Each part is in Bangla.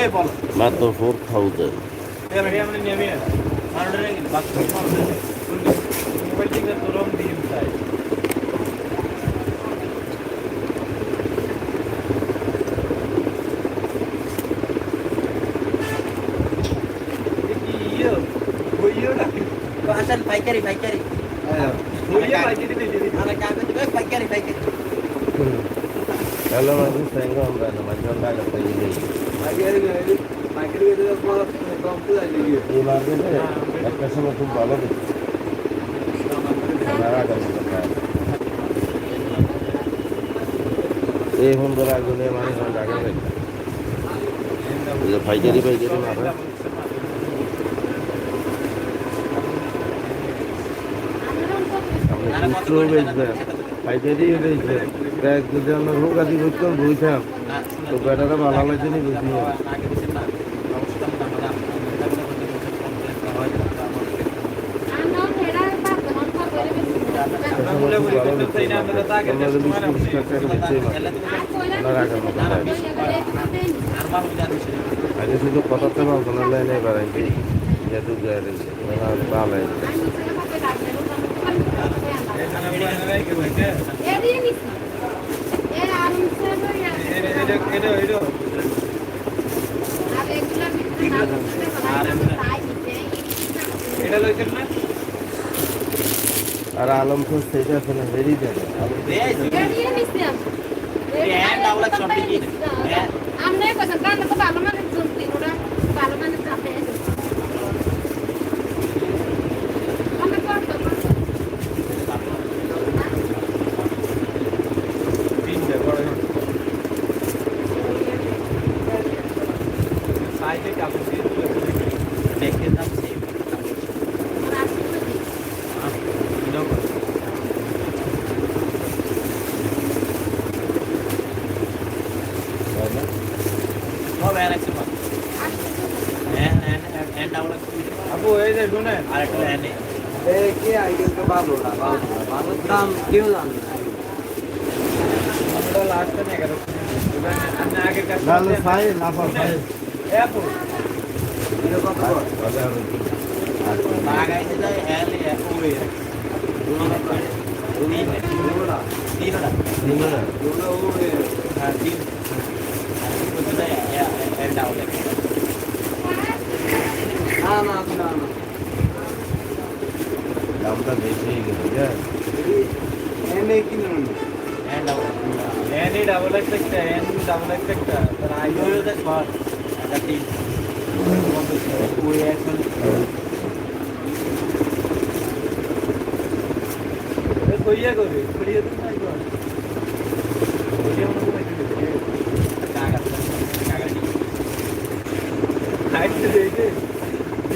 এই বল মাত্র ফোর থাউজেন্ড এবারে আমরা নেমে মারডারে গেল বাস মারডারে মোবাইল থেকে তো রং দিই তাই ইয়ে বইও না Hasan পাইকারি পাইকারি বইও পাইতে দিতে দিতে আমরা কাগজ দেবে পাইকারি পাইকারি হ্যালো মানুষ সঙ্গে আমরা না এই এই একটা সময় খুব ভালো দেখছি আপনারা আগামী কথা এই ফোন ধরে আগুনে মানুষ এই যে পাইকারি পাইকারি মারে পাইকারি বেচবেন দেখ যদি আমরা রোগ আদি বুঝতাম বুঝতাম তো ভালো লাগছে নি বুঝি আগে শুধু কথাতে পারব না লাইনে বাড়াইছি যেহেতু ভালো না আর আলম খোঁজ সেটা আছে না বেরিয়ে যাবে আমরা কথা গান তো ভালো মানে চলতি ওরা ভালো মানে চাপে আমরা করতে তিনটে বড় সাইডে কাপড় দিয়ে তুলে দেখতে দাম সেম হবে আর একটা মাত্র হ্যাঁ হ্যাঁ হ্যাঁ ডাবল আপু এই যে শুনে আর একটা এনে আমরা লাস্ট টাইম এগারো আপনি আগের কাছে লালু ফাই লাফা ফাই দামটা বেশি হয়ে গেল হ্যাঁ L N E double X একটা এন ডাবল এক্স একটা আই আইও তো স্মার্ট একটা তিন ওই এখন কইয়া করে কইয়া তো নাই কর কইয়া মনে কাগজ কাগজ হাইট দিতে কিছু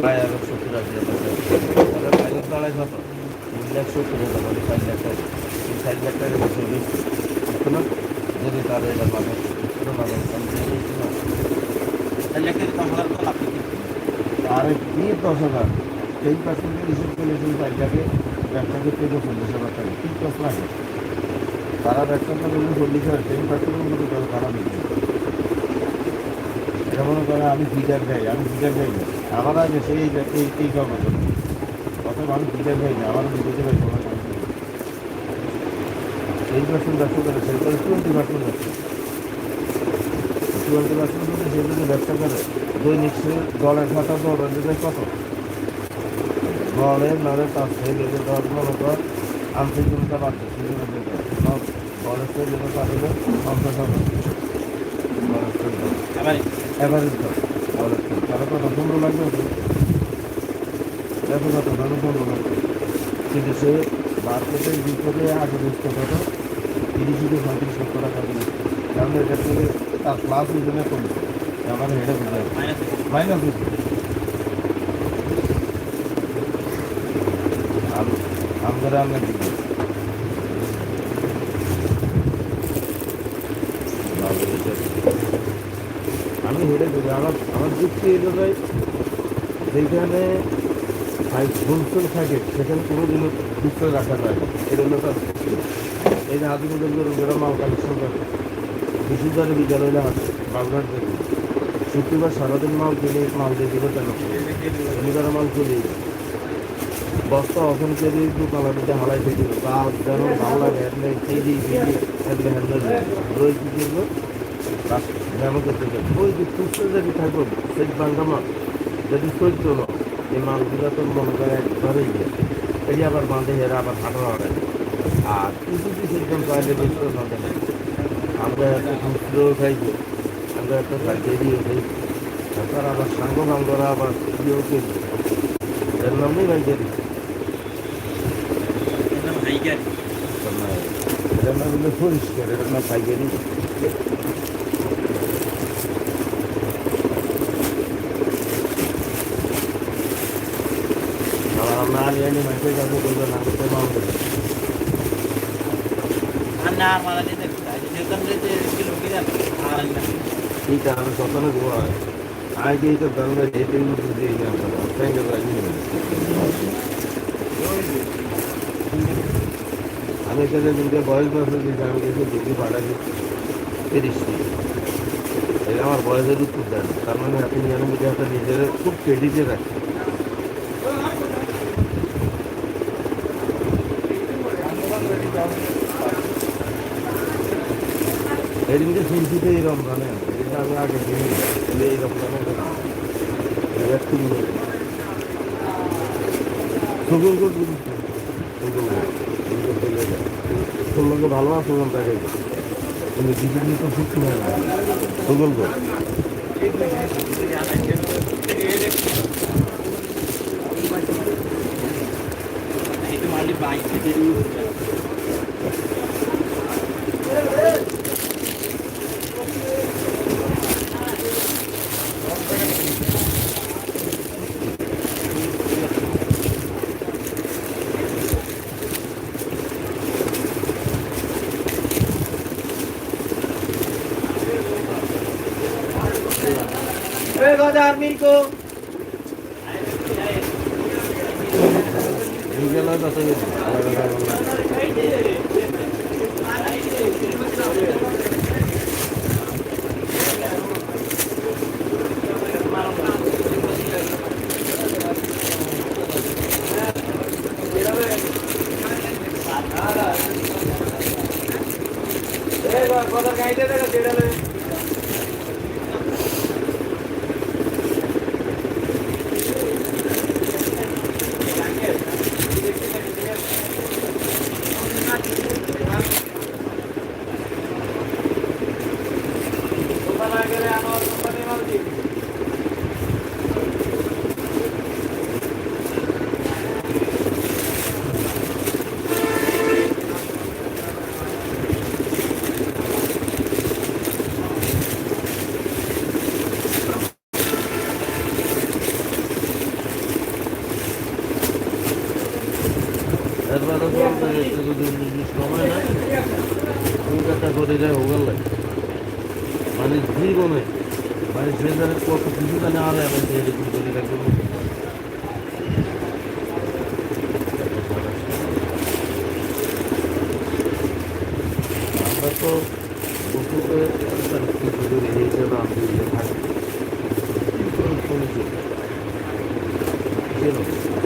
প্রায় আরও সত্তর হাজার টাকা তাহলে বাইরের তলায় কত তিন লাখ সত্তর হাজার মানে ষাট লাখ টাকা তিন ষাট লাখ টাকা বেশি বেশি। বুঝতো না যদি তার এটা মাথা কোনো মাথা বেশি না তাহলে কি তোমার তো আর কি দশ হাজার? তেইশ পার্সেন্ট হিসেব করলে তুমি বাইকটাকে ব্যবসা করতে গেলে চল্লিশ হাজার টাকা কি কষ্ট লাগে তারা ব্যবসা করলে চল্লিশ হাজার টেন পার্সেন্টের মতো তারা বিক্রি করে। এটা মনে করে আমি ফিটার খাই আমি ফিটার খাই না আমার আগে সেই এই এই কর্ম করি অথবা আমি ফিটার খাই না আমার বিদেশে ভাই তোমার এই পার্সেন্ট ব্যবসা করে সেই করে টোয়েন্টি পার্সেন্ট ব্যবসা টোয়েন্টি পার্সেন্ট মধ্যে সে যদি ব্যবসা করে, দৈনিক সে দলের খাতা দিতে কত? দলের নামে তার ছেলে দশ মনে কর আন্তর্জাতিকতা বাড়ছে দিতে সব দলের পাঠালে পঞ্চাশ হাজার দলের ছেলে এবারে এভারেজ ছেলে তাহলে কত পনেরো লাগবে তো দেখো কত তাহলে পনেরো লাগবে কিন্তু সে মার্কেটে করে আগে বেচতে কত তিরিশ থেকে পঁয়ত্রিশ লক্ষ টাকা দিয়ে কারণ এটা থেকে তার প্লাস ওই জন্য কমছে আমার হেডে বুঝে আমাদের আমরা দিকে হেডে বুঝি আমার আমার যুক্তি এলো ভাই সেইখানে ভাই ফুলফুল থাকে সেখানে কোনো দিনও সুস্থ রাখা যায় এটা হলো এই যে হাতি মধ্যে ওরা মাল কালেকশন করে। বিশুদ্ধারে বিদ্যালয় হাতে বাগড়াট দেখি শুক্রবার সারাদিন মাল কিনে, মাল দিয়ে দিল কেন? শনিবার মাল চলে বস্তা অখন করে দোকানের মধ্যে হালাই থেকে বা যেন ভালো লাগে handle KG KG handle handle রোজ কি করব যাবে ওই যে সুস্থ যদি থাকব সেই বাঙ্গা মাল যদি সহ্য না এই মালগুলো তো মনে করে একবারেই গিয়ে এই আবার বাঁধে হেরা আবার হাঁটা হাঁটায় আর কিছু কিছু একদম পাইলে বেশি না। দেয় আমরা একটা সূত্র খাইবো আমরা একটা সাইকেলও খাইবো তারপর আবার সাঙ্গ ভাঙ্গরা আবার ইয়েও করব এর নামই হাইকার এটার নাম হলো পরিষ্কার এটার নাম পাইকারি আবার আমরা করতে যাব করবে না করতে পারব না। আমার ঠিক আমি সতনে ঘুমাই আগে তো গঙ্গা যেতে মধ্যে দিয়ে যাব। থ্যাংক আমি এখানে নিজের বয়স বয়সে দিয়েছি আমি কিন্তু ডিগ্রি পাঠাচ্ছি তিরিশ এটা আমার বয়সের উত্তর দেন তার মানে আপনি আমি একটা নিজের খুব ক্রেডিটে রাখি এদিনকে শুনছিতে এই রমজানে এটা আমি আগে দিই এই রমজানে একটু সুগুল গুড সুগুল সুগুলকে ভালো আছে তাকে কিন্তু ডিগ্রি তো শিখতে হয় না। সুগুল গুড একটু মারলি বাইক থেকে গেলে তত এরপরে চলা গেলে আমার কেন আই সত্তর তো আই আর নর্মালি আই জানি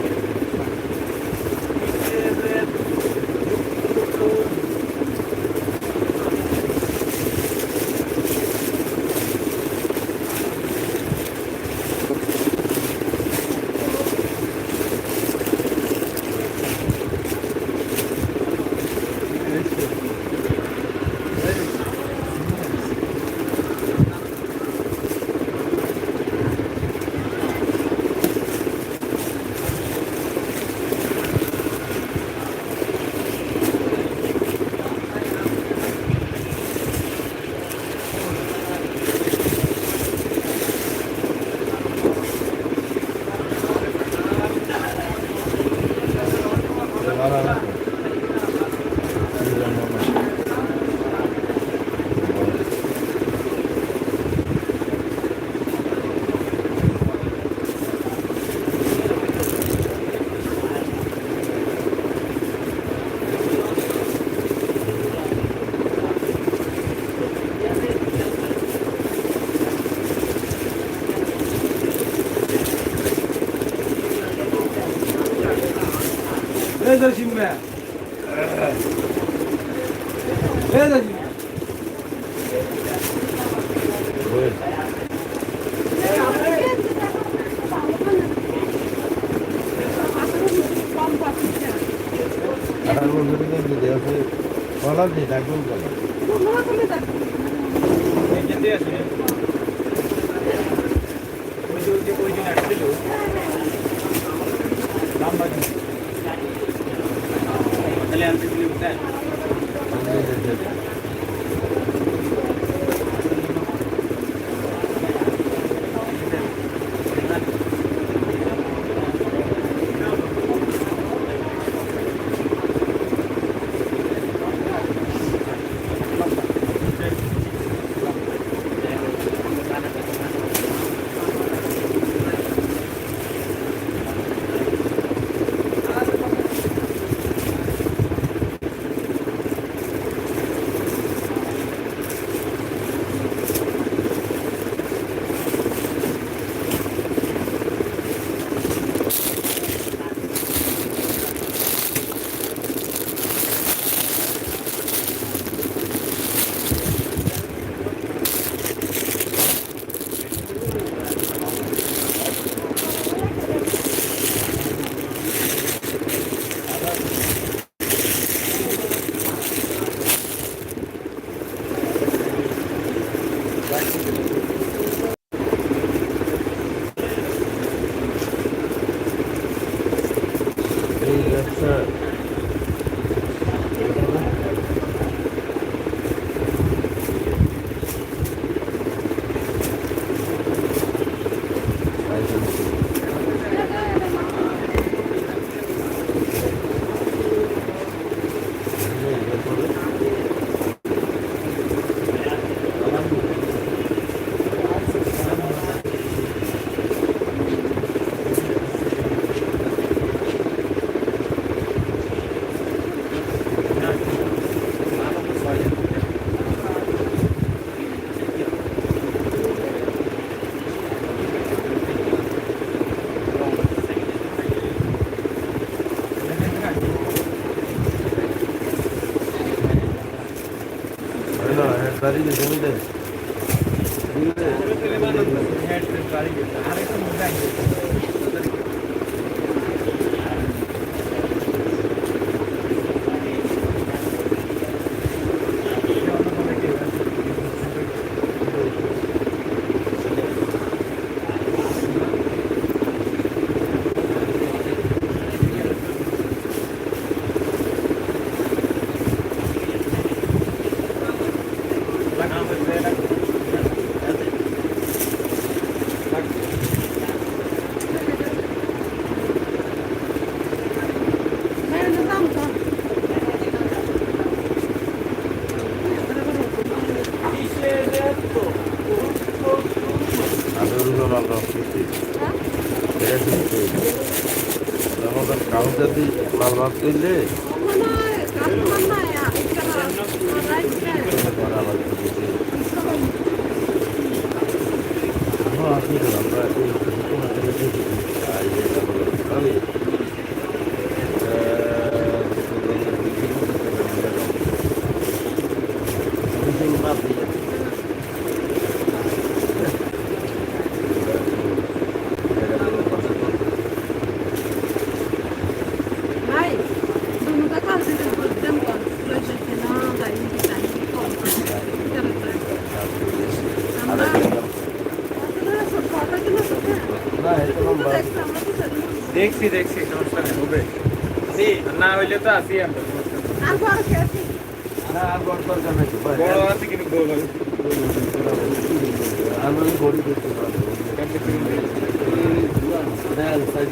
Eda şimdi. Eda şimdi. Arabanın önünden gidiyor. Falan değil, aklımda. দেন যদি লালবাগ তুললে দেখছি দেখছি সমস্যা নেই। হবে। না হইলে তো আসি আমরা বড় আছে কিন্তু গোল আছে। আমরা গড়ি করতে পারব সাইজ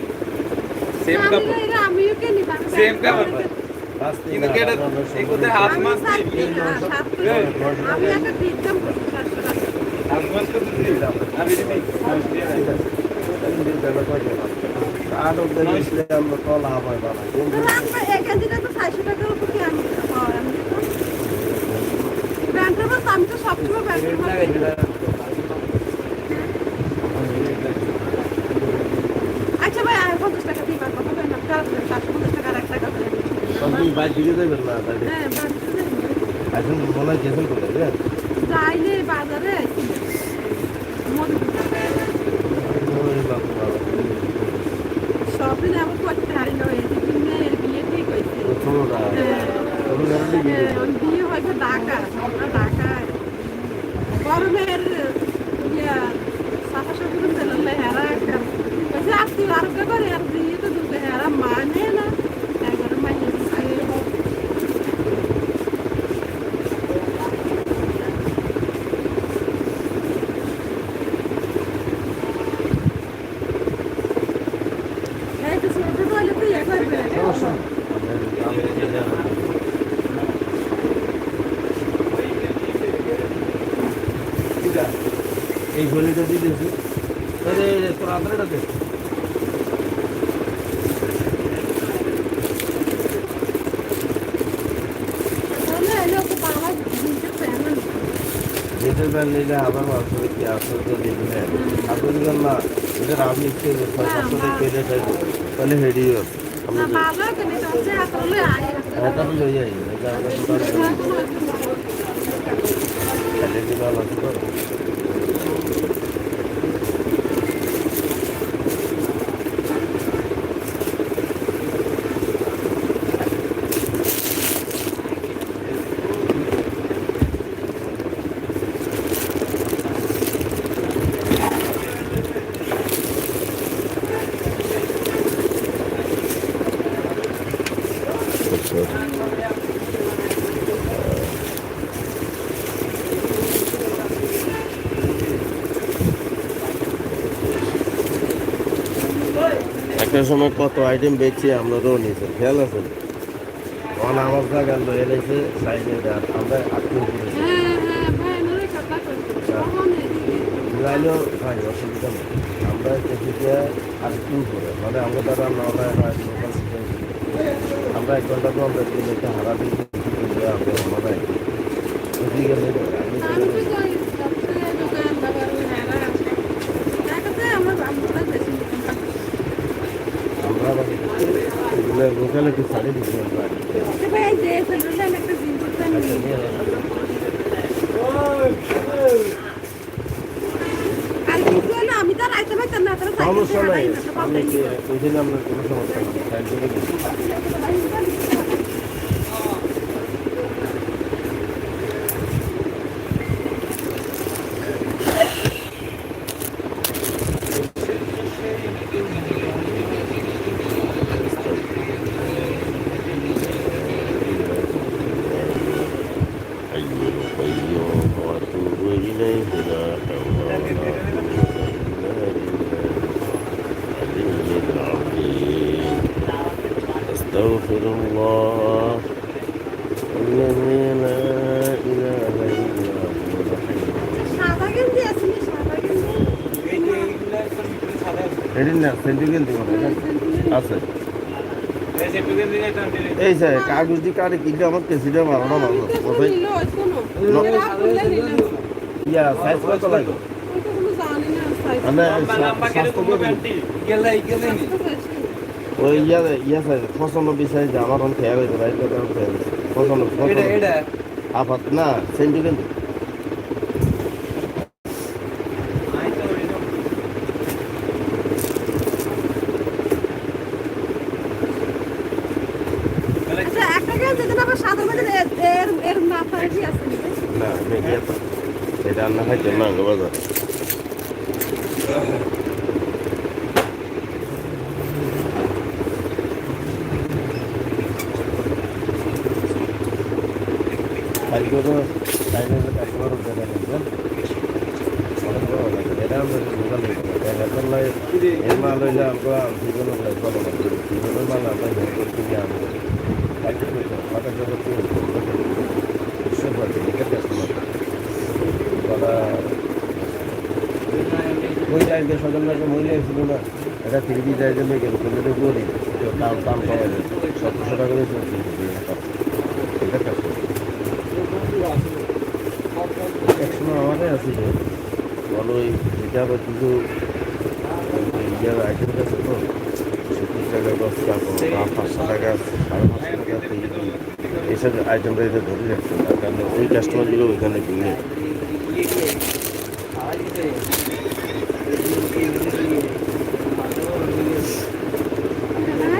সেম কাপড় আমিও কিনি পারব Same কাপড় কিন্তু কেটে এই কোথায় হাত আমি কিনি। আমি একটা টাকা। হাত মাছ কত দিই আমি দিই আর ওদের মিশলে আমরা কল হাবাই বাবা তাহলে আমরা এখান থেকে তো চারশো টাকার উপর কি আমি হয়, আমি তো ব্যাংকের মাছ আমি তো সবসময় ব্যাংকের মাছ কিনি। আচ্ছা ভাই আর পঞ্চাশ টাকা দিই বার কথা বলেন চারশো পঞ্চাশ টাকার এক টাকা করে সবই বাইর দিকে যাবেন না তাহলে? হ্যাঁ। এখন মনে হয় গেছেন কোথায়? যাইলে বাজারে। আমার করতে না বিয়ে ঠিক হয়েছে। হ্যাঁ হ্যাঁ, বিয়ে হয়েছে ঢাকা আমরা ঢাকায়। গরমের ইয়া সাফা সফর দিলে হেরা একটা বলছে করে আর বিয়ে তো দুটো হেরা মানে না একবারে মাইনে দিচ্ছে এই তো ছোট ছোট হলে তো ইয়ে করবে সমস্যা নেই। আমি যে যাব। এই গলিটা দিয়ে দিয়েছি। আরে তোর আধারটা দে তাহলে নিলে আবার আসলে কি আসলে আপনি না তাহলে হেডিও আমি না বাবা কেন যাচ্ছে আসলে আয় এটা তো লই যাই এটা আমরা দোকান কোয়ালিটি ভালো আছে তো একটা সময় কত আইটেম বেচছি আপনারাও নিয়েছেন খেয়াল আছে? তখন আমার জায়গা লয়ে এলাইছে সাইডে আমরা আটকে আমরা মানে আমরা আমরা এক ঘণ্টা তো আমরা হারা দিন আমরা মানে ওদিকে নেই আমি তো যাই যাচ্ছে দোকান বাবার হেরা দেখাতে আমার আমরা বেশি আমরা আবার এগুলো লোকালে একটু শাড়ি দিচ্ছি আমরা ভাই যে ফেললে একটা দিন করতে আমি আচ্ছা, নিয়ে নেন। কালকে কি হলো আমি তো রাইতে ভাই না তারা সমস্যা নাই। আমি ওইখানে আপনার কোনো সমস্যা নেই। এটি না সেন্টিগেল দিব আছে। এই স্যার কাগজ দিয়ে কাটে কিনলে আমার কেসিটা মারানো ভালো ইয়া সাইজ কত লাগে ওই ইয়া ইয়া স্যার ফসল বিষয়ে আমার খেয়াল হয়েছে ফসল ফসল এটা এটা আপাত না সেন্টিকেল আই তো ওইটা আচ্ছা একটা গেঞ্জি যেটা আবার সাদা মধ্যে এর এর মাথায় কি আছে নাকি? না মেঘিয়া তো এটা রান্না খাইতে না গো বাজার তো চাইনিজের কাস্টমার দেখা দেখবেন অনেক ভালো লাগে এটা আমরা দোকান এখন লাই এর মাল হইলে আমরা জীবনের লাই ভালো লাগে জীবনের মাল আমরা হেল্প করতে গিয়ে আমরা মাথা এটা টাইমে সদর মহিলা ছিল না এটা তিরিশ টাইমে লেগে গেল কিন্তু দাম দাম কমা যায় সতেরোশো টাকা একসময় আমাদের বলো ওই এটা আবার কিন্তু ইয়ার আইটেম আছে তো সত্তর টাকা দশ টাকা পাঁচশো টাকা, সাড়ে পাঁচশো টাকা এইসব আইটেমটা এটা ধরে রাখছে। তার কারণে ওই কাস্টমারগুলো ওইখানে কিনে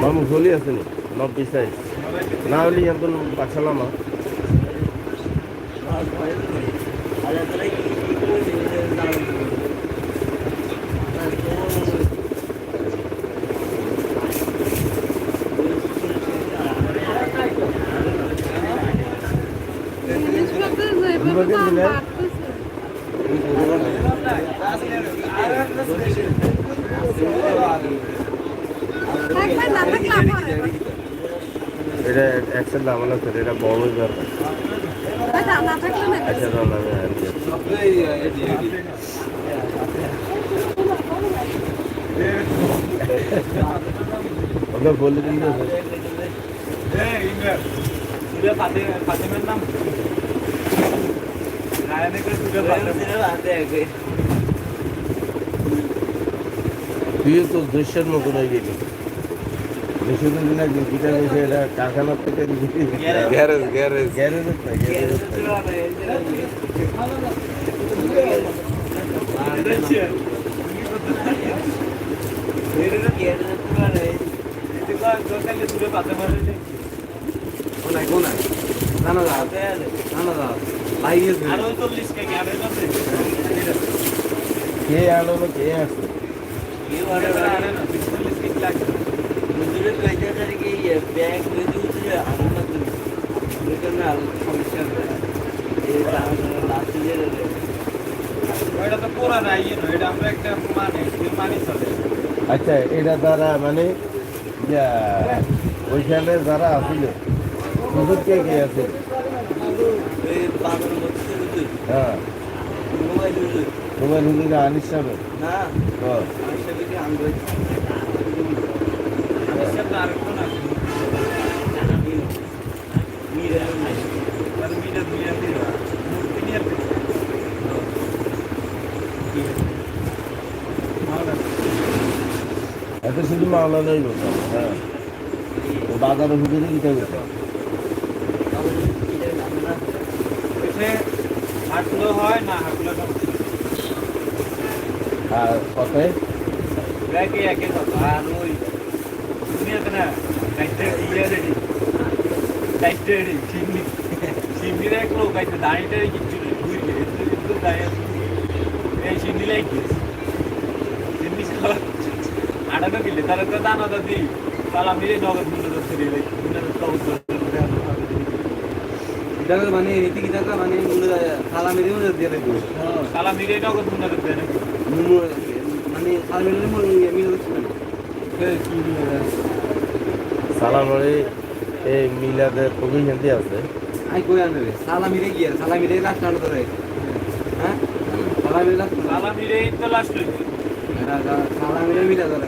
মামু চলি আছে নি নব্বই সাইজ না হলে এখন পাঠালাম এটা একসাথে দাম লাগছে এটা বড় না আচ্ছা না আমি আর কি ওকে বলে দিন তো এই ইন্দ্র তুলে পাতে পাতেমের নাম নারায়ণে করে তুলে পাতে তুইও তো দৃশ্যের মতন হয়ে গেলি বেশিদিন দিন একদিন কিটা গেছে এটা কারখানার থেকে গ্যারেজ গ্যারেজ গ্যারেজ গ্যারেজ কে আলো কে আসছে আরে না বিশ চল্লিশ কেজি লাগবে ওইটা তো এটা আমরা একটা মানে মানি চলে। আচ্ছা এটা দ্বারা মানে ওইখানে যারা আসছিল হুজুর কে কে আছে? হ্যাঁ। তোমার হুজুর আনিস সাহেব হ্যাঁ। আমি সাথে আরেকটা না আর মিরা মিরা দিও তিনি আর এত শুধু মামলা নেই হ্যাঁ। তো বাজারে হুজুরে কিটা হয় সমস্যা আর কথায় আর ওই না কাইতে রেডি সিন্নি সিন্নির কাইতে দাঁড়িয়ে কিচ্ছু নেই। ঘুরে দাঁড়িয়ে এই লাইক সিন্নি খাওয়া আটানো কিলে তারা তো দানা দাদি তালা মিলে নগদ মূল্য ধরতে দিলে মূল্য ধরতে ইটাকে মানে রীতি কিটাকে মানে থালা মেরে মূল্য দিয়ে দেবো তালা মিলে নগদ মূল্য ধরতে নাকি? মানে থালা মেরে মূল্য কি সালামরি এই মিলাদের প্রভিশন দিয়ে আছে। আই কই আনবে? সালা মিরে গিয়ে সালা মিরে রাস্তা আলো ধরে। হ্যাঁ? সালা মিরে রাস্তা তালা মিলে তো লাস্ট হইছে সালা মিরে মিলে ধরে।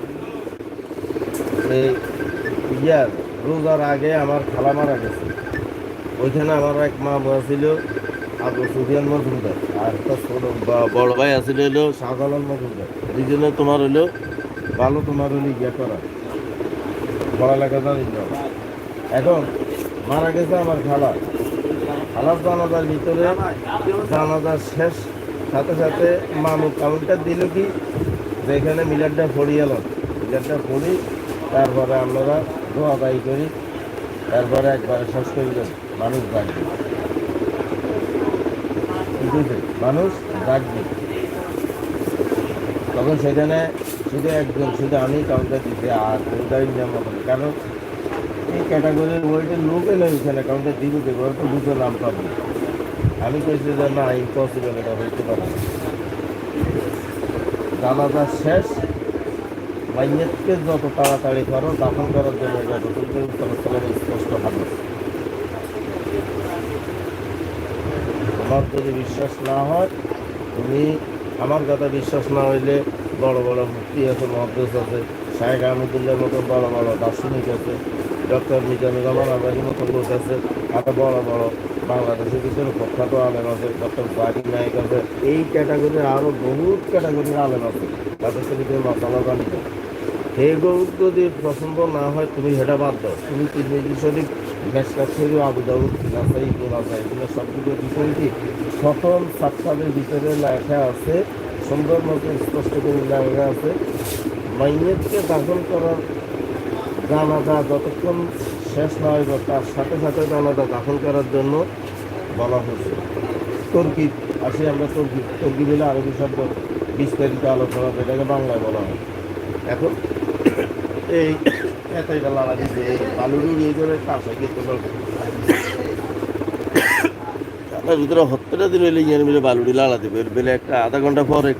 ইয়ার রোজার আগে আমার খালা মারা গেছে। ওইখানে আমার এক মা ছিল আবু সুফিয়ান মজুমদার, আর একটা ছোট বড় ভাই আছিল হলো শাহজালাল মজুমদার। দুজনে তোমার হলো, ভালো তোমার হলো ইয়ে করা। পড়ালেখা জানি এখন মারা গেছে আমার খালা। আলাপ জানাজার ভিতরে জানাজার শেষ। সাথে সাথে মামু কাউন্টার দিল কি যেখানে মিলারটা ফড়ি এল মিলারটা ফড়ি তারপরে আমরা দোয়া দায়ী করি। তারপরে একবারে শেষ করি মানুষ ডাকবে। মানুষ ডাকবে। তখন সেখানে শুধু একজন, শুধু আমি কাউন্টার দিতে আর ওটাই নিয়ম হবে কারণ এই ক্যাটাগরির ওইটার লোক এলে ওইখানে কাউন্টার দিব দেবো তো দুটো নাম পাবে আমি কইছি যে না ইম্পসিবল এটা হইতে পারে। জানাজা শেষ। মাইয়াতকে যত তাড়াতাড়ি করো দাফন করার জন্য রসুলকে সাল্লাম স্পষ্ট হবে তোমার যদি বিশ্বাস না হয়, তুমি আমার কথা বিশ্বাস না হইলে বড় বড় মুক্তি আছে মহাদেশ আছে শাহেখ আহমদুল্লাহর মতো বড় বড় দার্শনিক আছে, ডক্টর মিজানুর রহমান আব্রাহিম মতো লোক আছে, আরও বড় বড় বাংলাদেশের ভিতরে প্রখ্যাত আলেম আছে, ডক্টর জাকির নায়ক আছে। এই ক্যাটাগরির আরও বহুত ক্যাটাগরির আলেম আছে। তাদের ভিতরে মশালা জানিত সেগুলো যদি পছন্দ না হয়, তুমি সেটা বাদ দাও। তুমি তিরমিজি শরীফ মেসকাত শরীফ আবু দাউদ, নাসাই নাসাই এগুলো সবগুলো কি সকল সাতটাদের ভিতরে লেখা আছে। সুন্দর মতো স্পষ্ট করে লেখা আছে। মাইনেতকে দাফন করার জানাজা যতক্ষণ শেষ না হইব, তার সাথে সাথে জানাজা দাফন করার জন্য বলা হয়েছে। তর্কিব, আসি আমরা তর্কিব। তর্কিব হলে আরবি শব্দ বিস্তারিত আলোচনা, যেটাকে বাংলায় বলা হয়। এখন এই এতই লালা দিচ্ছে এই বালুরু নিয়ে ধরে কাছে কিন্তু তার ভিতরে হত্যাটা দিন হইলে ইয়ে মিলে বালুড়ি লালা দেবে। বেলে একটা আধা ঘণ্টা পর একটু